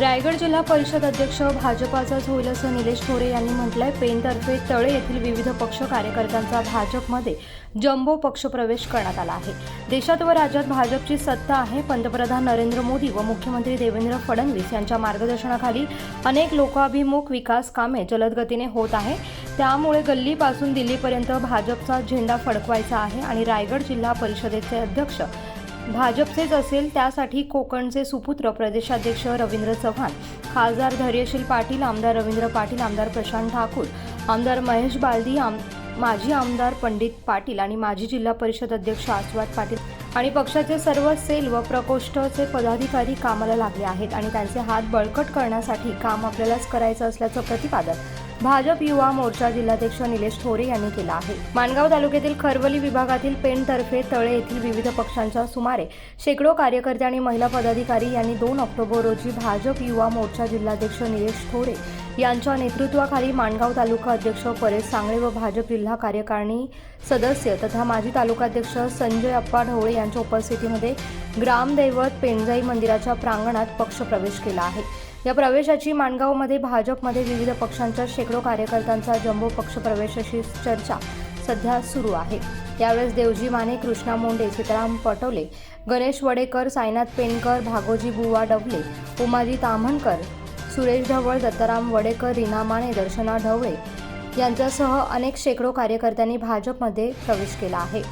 रायगड जिल्हा परिषद अध्यक्ष भाजपाचाच होईल असं निलेश थोरे यांनी म्हटलंय पेनतर्फे तळे येथील विविध पक्ष कार्यकर्त्यांचा भाजपमध्ये जम्बो पक्षप्रवेश करण्यात आला आहे. देशात व राज्यात भाजपची सत्ता आहे. पंतप्रधान नरेंद्र मोदी व मुख्यमंत्री देवेंद्र फडणवीस यांच्या मार्गदर्शनाखाली अनेक लोकाभिमुख विकास कामे जलद गतीने होत आहे. त्यामुळे गल्लीपासून दिल्लीपर्यंत भाजपचा झेंडा फडकवायचा आहे आणि रायगड जिल्हा परिषदेचे अध्यक्ष भाजपचेच असेल त्यासाठी कोकणचे सुपुत्र प्रदेशाध्यक्ष रवींद्र चव्हाण खासदार धैर्यशील पाटील आमदार रवींद्र पाटील आमदार प्रशांत ठाकूर आमदार महेश बालदी आम माजी आमदार पंडित पाटील आणि माजी जिल्हा परिषद अध्यक्ष आस्वाद पाटील आणि पक्षाचे सर्व सेल व प्रकोष्ठचे पदाधिकारी कामाला लागले आहेत आणि त्यांचे हात बळकट करण्यासाठी काम आपल्यालाच करायचं असल्याचं प्रतिपादन भाजप युवा मोर्चा जिल्हाध्यक्ष निलेश थोरे यांनी केला आहे. माणगाव तालुक्यातील खरवली विभागातील पेणतर्फे तळे येथील विविध पक्षांच्या सुमारे शेकडो कार्यकर्ते आणि महिला पदाधिकारी यांनी दोन ऑक्टोबर रोजी भाजप युवा मोर्चा जिल्हाध्यक्ष निलेश थोरे यांच्या नेतृत्वाखाली माणगाव तालुका अध्यक्ष परेश सांगळे व भाजप जिल्हा कार्यकारिणी सदस्य तथा माजी तालुकाध्यक्ष संजय अप्पा ढवळे यांच्या उपस्थितीमध्ये ग्रामदैवत पेंजाई मंदिराच्या प्रांगणात पक्षप्रवेश केला आहे. या प्रवेशाची माणगावमध्ये भाजपमध्ये विविध पक्षांच्या शेकडो कार्यकर्त्यांचा जम्बो पक्ष प्रवेशाशी चर्चा सध्या सुरू आहे. यावेळेस देवजी माने कृष्णा मोंडे सीताराम पटोले गणेश वडेकर साईनाथ पेनकर भागोजी बुवा डवले उमाजी ताम्हणकर सुरेश ढवळ दत्ताराम वडेकर रीना माने दर्शना ढवळे यांच्यासह अनेक शेकडो कार्यकर्त्यांनी भाजपमध्ये प्रवेश केला आहे.